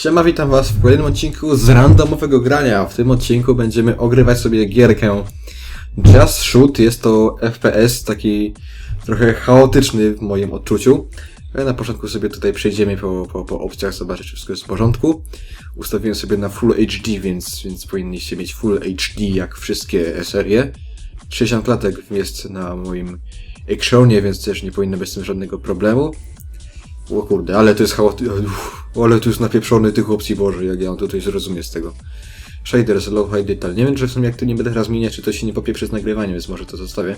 Siema, witam was w kolejnym odcinku z randomowego grania. W tym odcinku będziemy ogrywać sobie gierkę Just Shoot. Jest to FPS taki trochę chaotyczny w moim odczuciu. Ale na początku sobie tutaj przejdziemy po, po, po opcjach, zobaczyć, czy wszystko jest w porządku. Ustawiłem sobie na Full HD, więc, więc powinniście mieć Full HD jak wszystkie serie. 60 klatek jest na moim Actionie, więc też nie powinno być z tym żadnego problemu. O kurde, ale to jest chaotyczne. Ale tu jest napieprzony tych opcji, Boże, jak ja mam tutaj zrozumieć z tego. Shaders, low high detail. Nie wiem, czy w sumie jak tu nie będę teraz zmieniać, czy to się nie popieprzy z nagrywaniem, więc może to zostawię.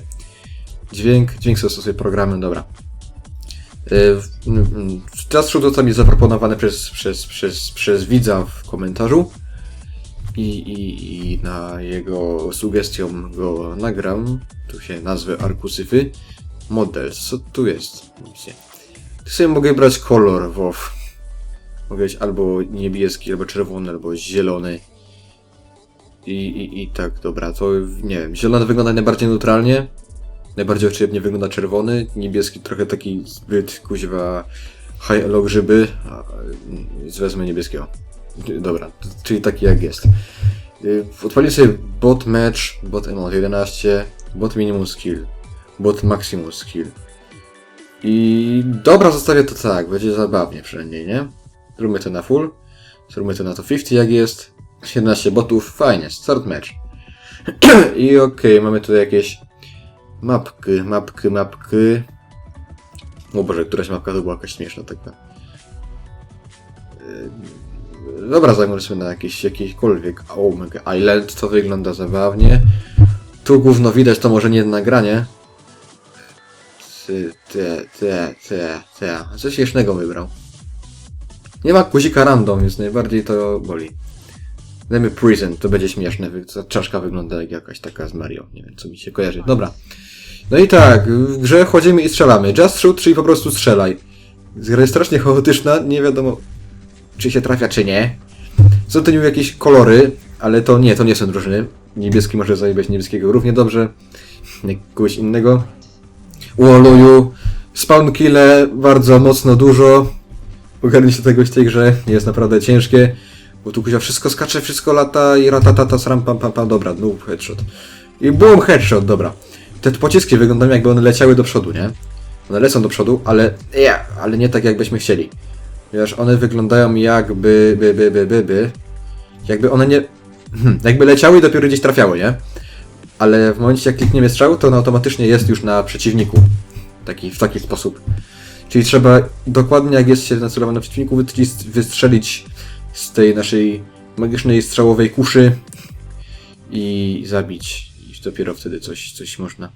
Dźwięk, dźwięk stosuję programem, dobra. Teraz shoot został mi zaproponowany przez, przez, przez, przez widza w komentarzu. I, i, I na jego sugestią go nagram. Tu się nazwę Arkusyfy. Model, co tu jest? Nic nie. Sobie mogę brać kolor WoW. Mogę mieć albo niebieski, albo czerwony, albo zielony. I, i, I tak, dobra, to nie wiem. Zielony wygląda najbardziej neutralnie. Najbardziej oczywistnie wygląda czerwony. Niebieski trochę taki zbyt kuźwa high elo grzyby. Więc wezmę niebieskiego. Dobra, czyli taki jak jest. Y, Odpalię sobie bot match, bot ML 11, bot minimum skill, bot maximum skill. I dobra, zostawię to tak, będzie zabawnie przynajmniej, nie? Zróbmy to na full, zróbmy to na to 50 jak jest. 17 botów, fajnie, start match. I okej, mamy tutaj jakieś mapki, mapki, mapki. O Boże, któraś mapka to była jakaś śmieszna taka. Yy, Dobra, zagłosujmy na jakiś, jakikolwiek Omega Island, to wygląda zabawnie. Tu gówno widać, to może nie nagranie. Ty, ty, ty, ty, ty. Coś śmiesznego wybrał. Nie ma guzika random, więc najbardziej to boli. Dajmy Prison, to będzie śmieszne. Ta czaszka wygląda jak jakaś taka z Mario. Nie wiem, co mi się kojarzy. Dobra. No i tak, w grze chodzimy i strzelamy. Just shoot, czyli po prostu strzelaj. Gra jest strasznie chaotyczna, nie wiadomo czy się trafia, czy nie. Są to niby jakieś kolory, ale to nie, to nie są drużyny. Niebieski może zajebać niebieskiego równie dobrze, jak kogoś innego. Uoluju, spawn kille bardzo mocno dużo. Ogarnijcie tego w tej grze, jest naprawdę ciężkie. Bo tu kuzia wszystko skacze, wszystko lata i ratatata, sram pam pam pam, dobra, no headshot. I boom, headshot, dobra. Te pociski wyglądają jakby one leciały do przodu, nie? One lecą do przodu, ale, ja, ale nie tak jakbyśmy chcieli. Wiesz, one wyglądają jakby, by, by, by, by, by. Jakby one nie, hmm, jakby leciały i dopiero gdzieś trafiały, nie? Ale w momencie jak klikniemy strzał, to on automatycznie jest już na przeciwniku. Taki, w taki sposób. Czyli trzeba dokładnie jak jest się nacelowane na przeciwniku, wystrzelić z tej naszej magicznej strzałowej kuszy i zabić. I dopiero wtedy coś, coś można.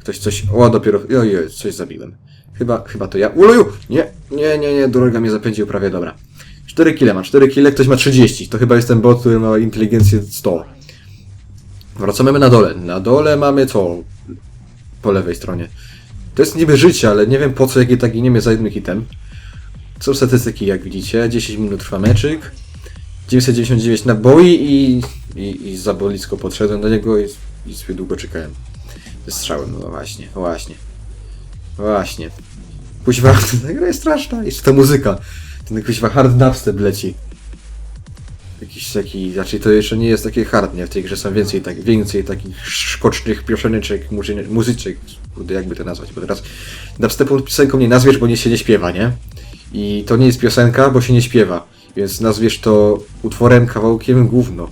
Ktoś coś. O, dopiero. Ojej, coś zabiłem. Chyba, chyba to ja. Uloju! Nie, nie, nie, nie, droga mnie zapędził prawie, dobra. 4 kile ma, 4 kile, ktoś ma 30. To chyba jest ten bot, który ma inteligencję 100. Wracamy na dole. Na dole mamy co? Po lewej stronie. To jest niby życie, ale nie wiem po co, jak je tak giniemy za jednym hitem. Są statystyki, jak widzicie. 10 minut trwa meczyk. 999 naboi i, i, i za bolicko podszedłem do niego i, i sobie długo czekałem. Ze strzałem, no właśnie, właśnie. Właśnie. Kuźwa, ta gra jest straszna. Jeszcze ta muzyka. Ten kuźwa hard dubstep leci. Jakiś taki, znaczy to jeszcze nie jest takie hard, nie? W tej grze są więcej, tak, więcej takich szkocznych pioseneczek, muzy- muzyczek, jakby to nazwać, bo teraz dubstepu piosenką nie nazwiesz, bo nie się nie śpiewa, nie? I to nie jest piosenka, bo się nie śpiewa, więc nazwiesz to utworem, kawałkiem, gówno.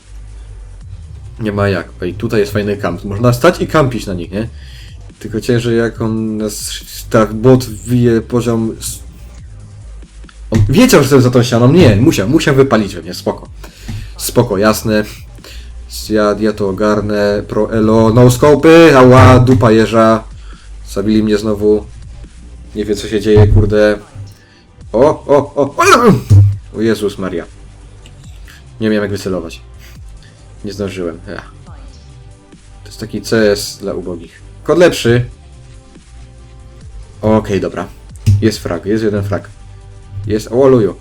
Nie ma jak. Ej, tutaj jest fajny kamp. Można stać i kampić na nich, nie? Tylko ciężej jak on nas, tak, bot wije poziom... On wiedział, że jestem za tą ścianą. Nie, musiał, musiał wypalić we mnie, spoko. Spoko, jasne. Ja, ja to ogarnę. Pro elo, no scopy, ała, dupa jeża. Zabili mnie znowu. Nie wiem co się dzieje, kurde. O, o, o, o, o Jezus Maria. Nie miałem jak wycelować. Nie zdążyłem. Ech. To jest taki CS dla ubogich. Kod lepszy. Okej, dobra. Jest frag, jest jeden frag. Jest, o luju.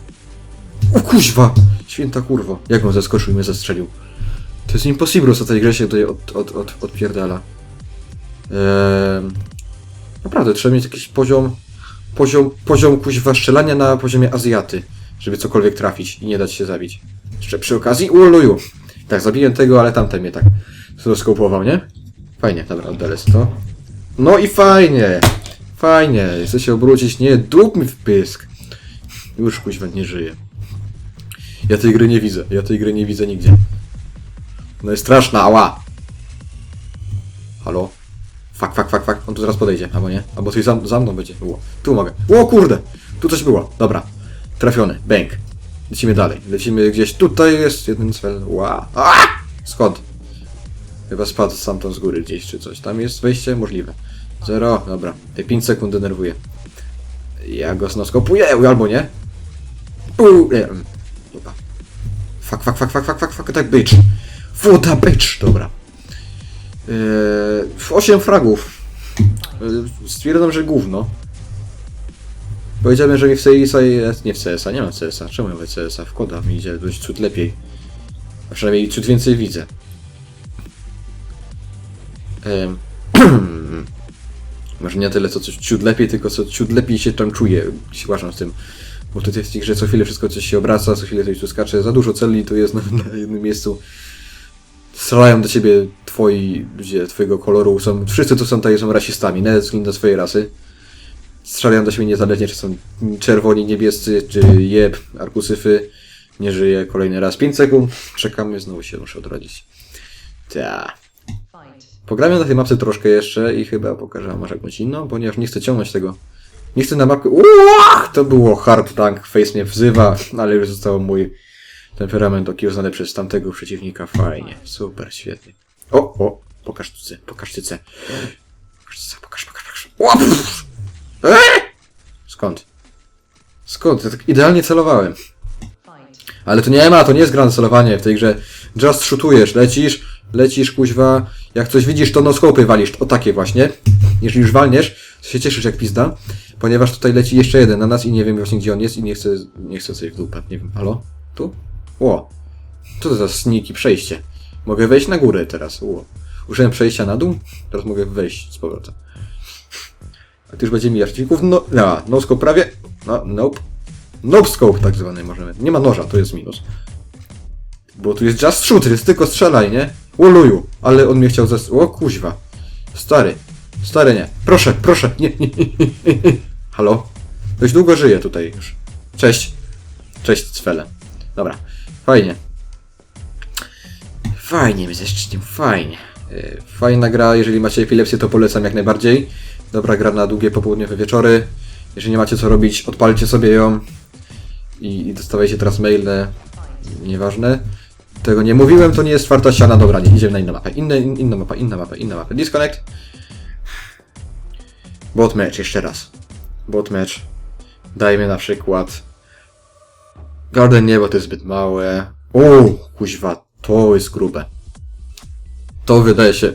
O kuźwa! Święta kurwo. Jak on zaskoczył i mnie zastrzelił. To jest impossible, co tej grze się tutaj od, od, od, odpierdala. Ehm, naprawdę, trzeba mieć jakiś poziom, poziom, poziom kuźwa strzelania na poziomie Azjaty. żeby cokolwiek trafić i nie dać się zabić. Jeszcze przy okazji, uluju. Tak, zabiłem tego, ale tamten mnie tak skopował, nie? Fajnie, dobra, oddalę to. No i fajnie! Fajnie, chcę się obrócić, nie, dup mi w pysk. Już kuźwa nie żyje. Ja tej gry nie widzę, ja tej gry nie widzę nigdzie. No jest straszna, ała! Halo? Fak, fak, fak, fak, on tu zaraz podejdzie, albo nie? Albo coś za, za mną będzie. Ło. Tu mogę. O kurde! Tu coś było, dobra. Trafiony, bęk. Lecimy dalej, lecimy gdzieś, tutaj jest jeden cel. Ła! Skąd? Chyba spadł stamtąd z góry gdzieś czy coś. Tam jest wejście? Możliwe. Zero, dobra. Te 5 sekund denerwuje. Ja go znoskopuję, albo nie. Uuu, nie. Dobra. Fuck, fuck, fuck, fuck, fuck, fuck, fuck, tak bitch. Woda bitch, dobra. Yy, 8 fragów. Yy, stwierdzam, że gówno. Powiedziałem, że mi w CSa. Nie w CSa, nie mam CSa. Czemu ja mówię CSa? W koda mi idzie dość ciut lepiej. A przynajmniej ciut więcej widzę. Em, Może nie tyle co coś ciut lepiej, tylko co ciut lepiej się tam czuję, się z tym. Bo tutaj jest w grze co chwilę wszystko coś się obraca, co chwilę coś tu skacze, za dużo celi tu jest na, na jednym miejscu. Strzelają do ciebie twoi ludzie twojego koloru, są, wszyscy tu są tutaj są rasistami, nawet względem do swojej rasy. Strzelają do siebie niezależnie, czy są czerwoni, niebiescy, czy jeb, arkusyfy. Nie żyje kolejny raz. 5 sekund, czekamy, znowu się muszę odrodzić. Ta. Pogramy na tej mapce troszkę jeszcze i chyba pokażę może jakąś inną, ponieważ nie chcę ciągnąć tego. Nie chcę na mapkę... Uach! To było hard tank, face mnie wzywa, ale już został mój temperament okiełznany przez tamtego przeciwnika. Fajnie, super, świetnie. O, o, pokaż cycę, pokaż cycę. Pokaż cycę, pokaż, pokaż, pokaż. O! Eee! Skąd? Skąd? Ja tak idealnie celowałem. Ale to nie ma, to nie jest grane celowanie w tej grze. Just shootujesz, lecisz, lecisz, kuźwa. Jak coś widzisz, to no skopy walisz. O takie właśnie. Jeżeli już walniesz, to się cieszysz jak pizda. Ponieważ tutaj leci jeszcze jeden na nas i nie wiem właśnie gdzie on jest i nie chcę, nie chcę sobie w dupę. Nie wiem, halo? Tu? Ło. Co to za sniki przejście? Mogę wejść na górę teraz. Ło. Użyłem przejścia na dół, teraz mogę wejść z powrotem. A ty już będzie mijać dzików? No, no, no scope prawie. No, nope. Nope scope tak zwany możemy. Nie ma noża, to jest minus. Bo tu jest just shooter, jest tylko strzelaj, nie? Łoluju, ale on mnie chciał zas... O kuźwa. Stary. Stary nie. Proszę, proszę. Nie, nie, nie, nie, nie. Halo? Dość długo żyję tutaj już. Cześć. Cześć, Cwele. Dobra. Fajnie. Fajnie mi ze szczęściem, fajnie. Yy, Fajna gra, jeżeli macie epilepsję, to polecam jak najbardziej. Dobra gra na długie popołudniowe wieczory. Jeżeli nie macie co robić, odpalcie sobie ją i, i dostawajcie teraz maile. Nieważne. Tego nie mówiłem, to nie jest czwarta ściana. Dobra, nie, idziemy na inną mapę. Inne, in, inna mapa, inna mapa, inna mapa. Disconnect. Bot match, jeszcze raz. Bot match. Dajmy na przykład. Garden nie, bo to jest zbyt małe. O, kuźwa, to jest grube. To wydaje się...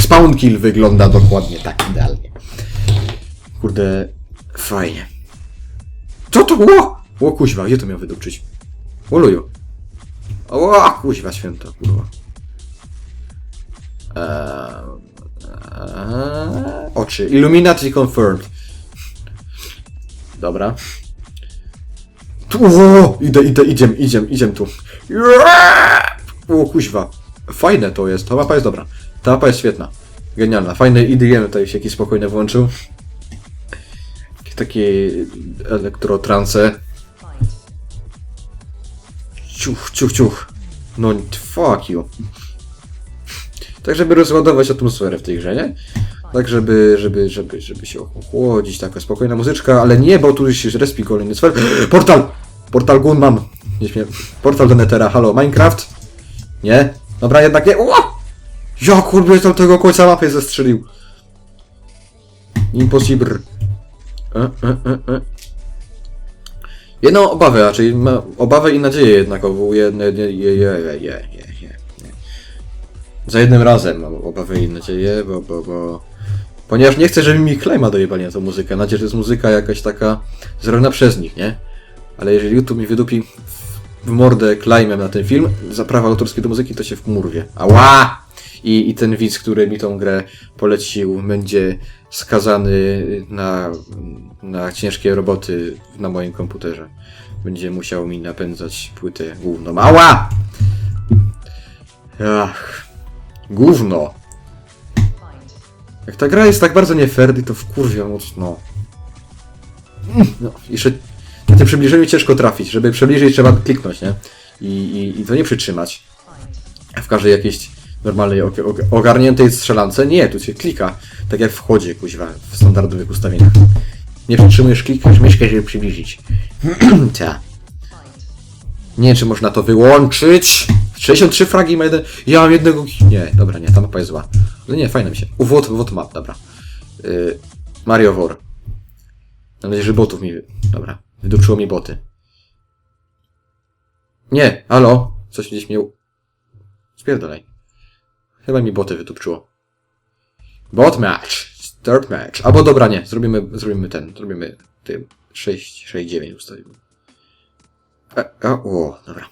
Spawn kill wygląda dokładnie tak idealnie. Kurde, fajnie. Co to było? O kuźwa, gdzie to miał wydupczyć? Oluju. O kuźwa święto, kurwa. Eee, oczy. Illuminati confirmed. Dobra. Tu, o, idę, idę, idziem, idziem, idziem tu. O kuźwa. Fajne to jest, ta mapa jest dobra. Ta mapa jest świetna. Genialna. Fajne IDM tutaj się jakiś spokojny włączył. Takie elektrotrance. Ciuch, ciuch, ciuch. No, fuck you. Tak, żeby rozładować atmosferę w tej grze, nie? Tak, żeby, żeby, żeby, żeby się ochłodzić, taka spokojna muzyczka, ale nie, bo tu się respi kolejny sfer. Portal! Portal gun mam. Nie śmiem. Portal do Netera, halo, Minecraft? Nie? Dobra, jednak nie. Ua! Ja kurde, tam tego końca mapy zestrzelił. Impossible. E, e, e, e. Jedną obawę, raczej ma obawę i nadzieję jednakowo. Jedne, je, je, je, je, je, je, je. Za jednym razem mam obawę i nadzieję, bo, bo, bo... Ponieważ nie chcę, żeby mi klejma dojebali na tą muzykę. Nadzieję, że to jest muzyka jakaś taka zrobiona przez nich, nie? Ale jeżeli YouTube mi wydupi w, mordę klejmem na ten film, za prawa autorskie do muzyki, to się w murwie. Ała! I, I ten widz, który mi tą grę polecił, będzie skazany na, na ciężkie roboty na moim komputerze. Będzie musiał mi napędzać płytę główną. Ała! Ach, gówno. Jak ta gra jest tak bardzo nie fair, to wkurwia mocno. No, jeszcze na tym przybliżeniu ciężko trafić. Żeby przybliżyć trzeba kliknąć, nie? I, i, i to nie przytrzymać. W każdej jakiejś normalnej, og- og- ogarniętej strzelance, nie, tu się klika. Tak jak w chodzie, kuźwa, w standardowych ustawieniach. Nie przytrzymujesz, klikasz myszkę, żeby przybliżyć. Ta. Nie wiem, czy można to wyłączyć. 63 fragi ma jeden. Ja mam jednego. Nie, dobra, nie, ta mapa jest zła. Ale nie, fajna mi się. U, wod map, dobra. Yy, Mario War. Mam nadzieję, że botów mi. Dobra, wydupczyło mi boty. Nie, halo? Coś gdzieś mnie. Spierdolaj. Chyba mi boty wytupczyło. Bot match. Start match. Albo dobra, nie. Zrobimy, zrobimy ten. Zrobimy tym. 6, 6, 9 ustawimy. E, a, o, dobra.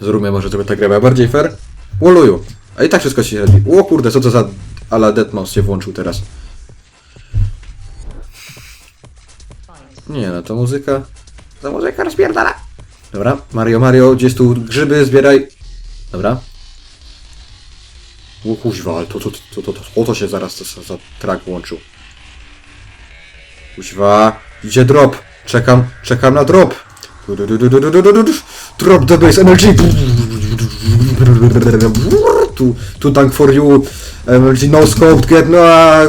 Zróbmy może żeby ta gra była bardziej fair. Woluju. A i tak wszystko się robi. O kurde, co to za ala Deadmau5 się włączył teraz. Nie no, to muzyka... To muzyka rozpierdala. Dobra, Mario, Mario, gdzieś tu grzyby, zbieraj. Dobra. O kuźwa, ale to, to, to, to, to, to, się zaraz to, za track włączył. Kuźwa, idzie drop. Czekam, czekam na drop. Du, du, du, du, du, du, du, du. Drop the base MLG. Tu, tu tank for you. MLG no scope, get no,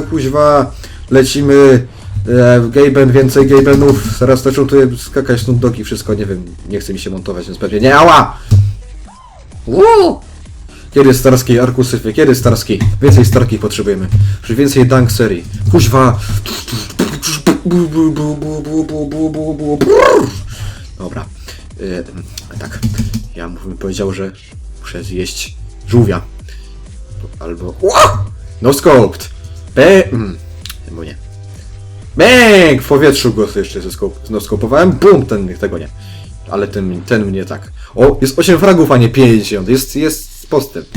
kuźwa. Lecimy. E, Gaben, więcej Gabenów. Zaraz zaczął tu skakać Snoop Dogg i wszystko, nie wiem. Nie chce mi się montować, więc pewnie nie. Ała! Kiedy Starski, Arkusyfy, kiedy Starski? Więcej Starki potrzebujemy. Więcej Dunk serii. Kuźwa! Dobra. E, tak. Ja bym powiedział, że muszę zjeść żółwia. Albo... Ła! No scoped! Be... Mm. Bo nie. Bang! W powietrzu go jeszcze znoskopowałem. Bum! Ten tego nie. Ale ten, ten mnie tak. O, jest 8 fragów, a nie 50. Jest, jest postęp.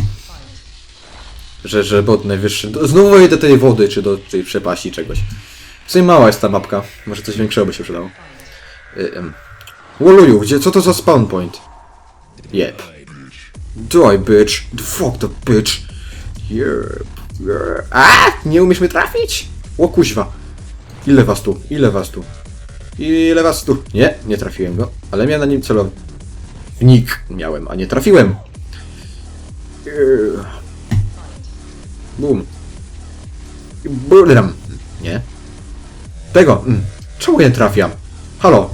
Że, że bot najwyższy. Znowu wejdę do tej wody, czy do tej przepaści czegoś. W mała jest ta mapka. Może coś większego by się przydało. Y. Woluju, gdzie, co to za spawn point? Yep. Die, bitch. The fuck the bitch. Yep. Yep. A! Nie umiesz mnie trafić? O kuźwa. Ile was tu? Ile was tu? Ile was tu? Nie, nie trafiłem go, ale miałem na nim celowy. Wnik miałem, a nie trafiłem. Bum. Burdam. Nie. Tego. Mm. Czemu nie trafiam? Halo,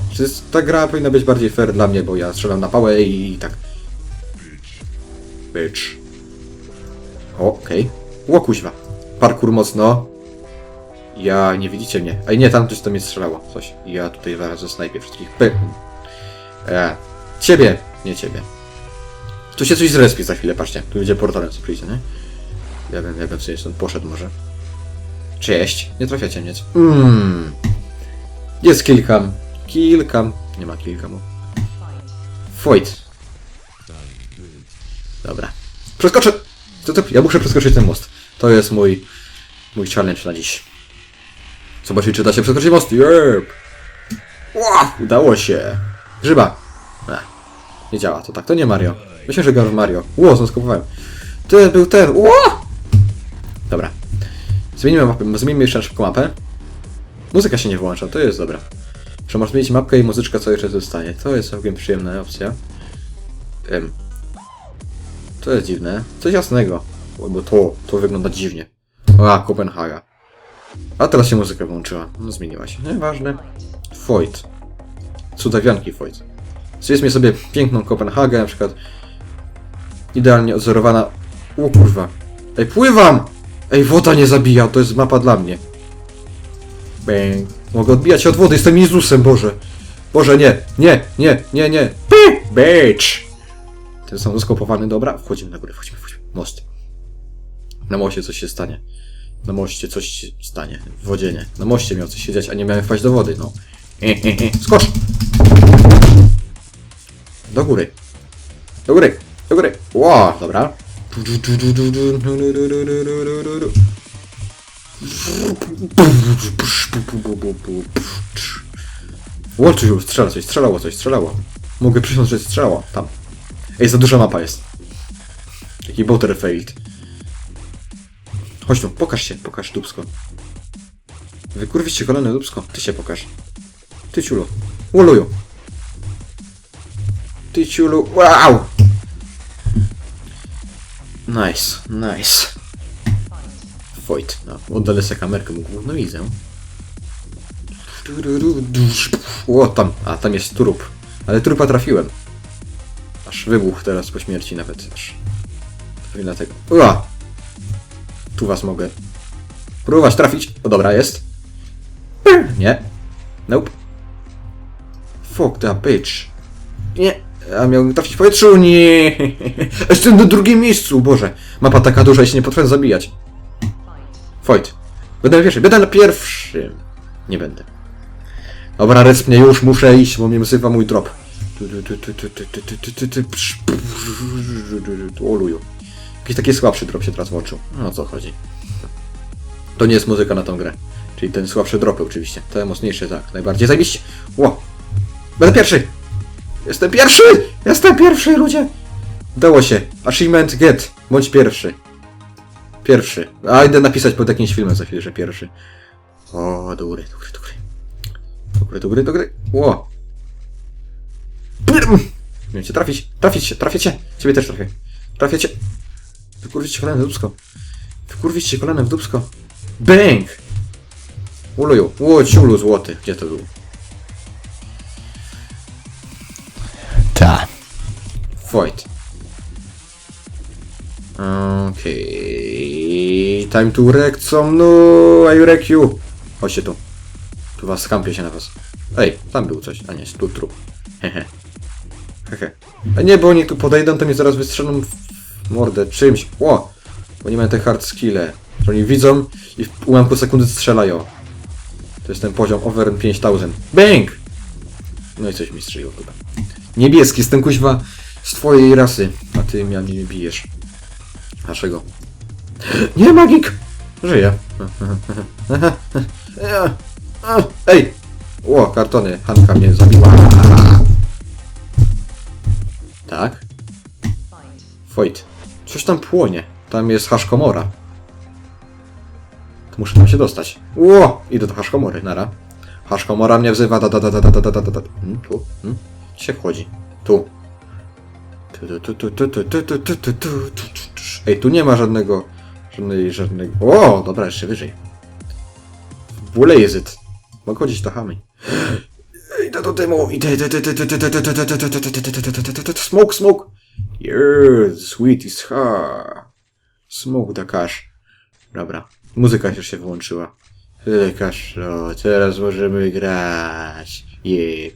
ta gra powinna być bardziej fair dla mnie, bo ja strzelam na pałę i, tak. Bitch. Okej. Okay. Łokuźwa. Parkour mocno. Ja, nie widzicie mnie. Ej, nie, tam coś to mnie strzelało. Coś. Ja tutaj zaraz snajpię wszystkich. Py. E, ciebie, nie ciebie. Tu się coś zrespi za chwilę, patrzcie. Tu będzie portalem, co przyjdzie, nie? Ja bym, ja bym sobie stąd poszedł może. Cześć. Nie trafiacie mnie. Mmm. Jest kilkam. Kilkam. Nie ma kilkamu. Foyt. Dobra. Przeskoczę! To, to, ja muszę przeskoczyć ten most. To jest mój, mój challenge na dziś. Zobaczyć, czy da się przeskoczyć most. Jep. Ła, udało się. Grzyba. Ech, nie działa, to tak, to nie Mario. Myślę, że gram w Mario. Ło, zaskopowałem. Ty, był ten. Ło! Dobra. Zmienimy mapę, zmienimy jeszcze na szybko mapę. Muzyka się nie włącza, to jest dobra. Że można zmienić mapkę i muzyczka co jeszcze zostanie. To jest całkiem przyjemna opcja. Em. To jest dziwne. Coś jasnego. Bo to, to wygląda dziwnie. A, Kopenhaga. A teraz się muzyka włączyła. No, zmieniła się. Nieważne. Foyt. Cudawianki Foyt. Zjedzmy sobie piękną Kopenhagę, na przykład idealnie odzorowana. O kurwa. Ej, pływam! Ej, woda nie zabija, to jest mapa dla mnie. Bang. Mogę odbijać się od wody, jestem Jezusem, Boże. Boże, nie, nie, nie, nie, nie. Pi! Bitch! Ten sam zaskopowany, dobra. Wchodzimy na górę, wchodzimy, wchodzimy. Most. Na moście coś się stanie. Na moście coś się stanie. W wodzie nie. Na moście miał coś się dziać, a nie miałem wpaść do wody, no. Skocz! Do góry. Do góry. Do góry. Ło, dobra. Łoczył już, strzela coś, strzelało coś, strzelało. Mogę przysiąc, że strzelało. Tam. Ej, za duża mapa jest. Taki boater failed. Chodź tu, pokaż się, pokaż dubsko. Wykurwić się kolano dubsko. Ty się pokaż. Ty ciulu. Uluju. Ty ciulu. Wow! Nice, nice. Wojt. No, oddalę sobie kamerkę, mógł. No widzę. O, tam. A, tam jest trup. Ale trupa trafiłem. Aż wybuch teraz po śmierci nawet. Aż. Pewnie dlatego. Ua! Tu was mogę. Próbować trafić. O, dobra, jest. Nie. Nope. Fuck that bitch. Nie. A miałem trafić w powietrzu? Nie. Jestem na drugim miejscu, Boże. Mapa taka duża, się nie potrafię zabijać. Fight. Będę na pierwszym. Będę na pierwszym. Nie będę. Dobra, resp mnie już, muszę iść, bo mnie wzywa mój trop. Oluju. Jakiś taki słabszy drop się teraz włączył. No o co chodzi? To nie jest muzyka na tą grę. Czyli ten słabszy dropy oczywiście. Te mocniejsze tak, najbardziej zajebiście. Ło! Będę pierwszy! Jestem pierwszy! Jestem pierwszy, ludzie! Udało się. Achievement get. Bądź pierwszy. Pierwszy. A idę napisać pod jakimś filmem za chwilę, że pierwszy. O, do góry, do góry, do góry. Do góry, do góry, do góry. Ło! Brm! Miałem cię trafić. Trafić się, trafię cię. Ciebie też trafię. Trafię cię. Wykurwić cię kolanem w dubsko. Wykurwić cię kolanem w dubsko. Bang! Uluju. Ło, ciulu złoty. Gdzie to był? Ta. Void. Okej. Time to wreck some no, I wreck you. Chodźcie tu. Tu was skampię się na was. Ej, tam był coś. A nie, tu trup. Hehe. Hehe. A nie, bo oni tu podejdą, to mnie zaraz wystrzelą w mordę czymś. Ło! Bo nie mają te hard skille. Oni widzą i w ułamku sekundy strzelają. To jest ten poziom over 5000. Bang! No i coś mi strzeliło chyba. Niebieski, jestem kuźwa z twojej rasy, a ty mnie nie bijesz. Dlaczego? Nie, magik! Żyje. Ej! O, kartony. Hanka mnie zabiła. Tak? Wojt. Coś tam płonie. Tam jest haszkomora. To muszę tam się dostać. Ło! Idę do haszkomory, nara. Haszkomora mnie wzywa, da da da da da da da da. Hmm, tu? Hmm? Się wchodzi? Tu, tu, tu, tu, tu, tu, tu, tu, tu, tu, tu, tu, tu. Ej, tu nie ma żadnego, żadnej, żadnego... O, dobra, jeszcze wyżej. Blaze it. Mogę chodzić tachami. Idę do dymu, idę, idę, idę, idę, idę, idę, idę, idę, idę, idę, idę, smoke, smoke. Yeah, sweet is her. Smoke da cash. Dobra, muzyka już się wyłączyła. Lekarz, o, teraz możemy grać. Jep,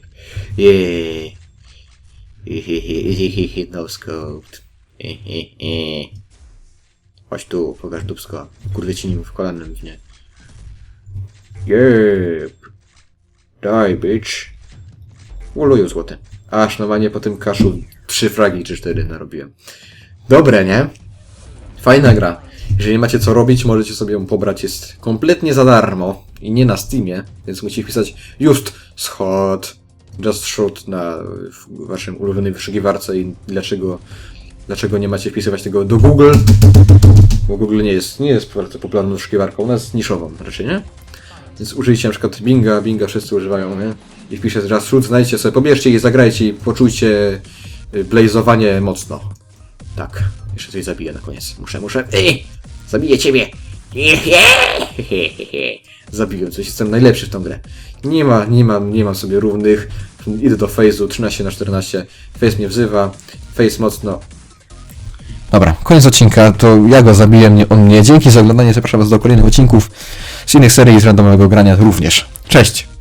jep. Hehehe, no scoped. Hehehe. Chodź tu, pokaż dubsko. Kurde ci nim w kolanem w nie. Jep. Daj, bitch. Uluju złote. Aż normalnie po tym kaszu trzy fragi czy cztery narobiłem. Dobre, nie? Fajna gra. Jeżeli macie co robić, możecie sobie ją pobrać. Jest kompletnie za darmo i nie na Steamie, więc musicie wpisać just schod, just shoot na waszym ulubionej wyszukiwarce i dlaczego, dlaczego nie macie wpisywać tego do Google, bo Google nie jest, nie jest bardzo popularną wyszukiwarką, u nas jest niszową raczej, nie? Więc użyjcie na przykład Binga, Binga wszyscy używają, nie? I wpiszę just shoot, znajdźcie sobie, pobierzcie i zagrajcie i poczujcie y, blazowanie mocno. Tak, jeszcze coś zabiję na koniec. Muszę, muszę. Ej! Zabiję ciebie! Zabiłem coś, jestem najlepszy w tą grę. Nie ma, nie mam, nie mam sobie równych. Idę do Face'u 13 na 14. Face mnie wzywa. Face mocno. Dobra, koniec odcinka, to ja go zabiję, mnie, on mnie. Dzięki za oglądanie, zapraszam was do kolejnych odcinków z innych serii z randomowego grania również. Cześć!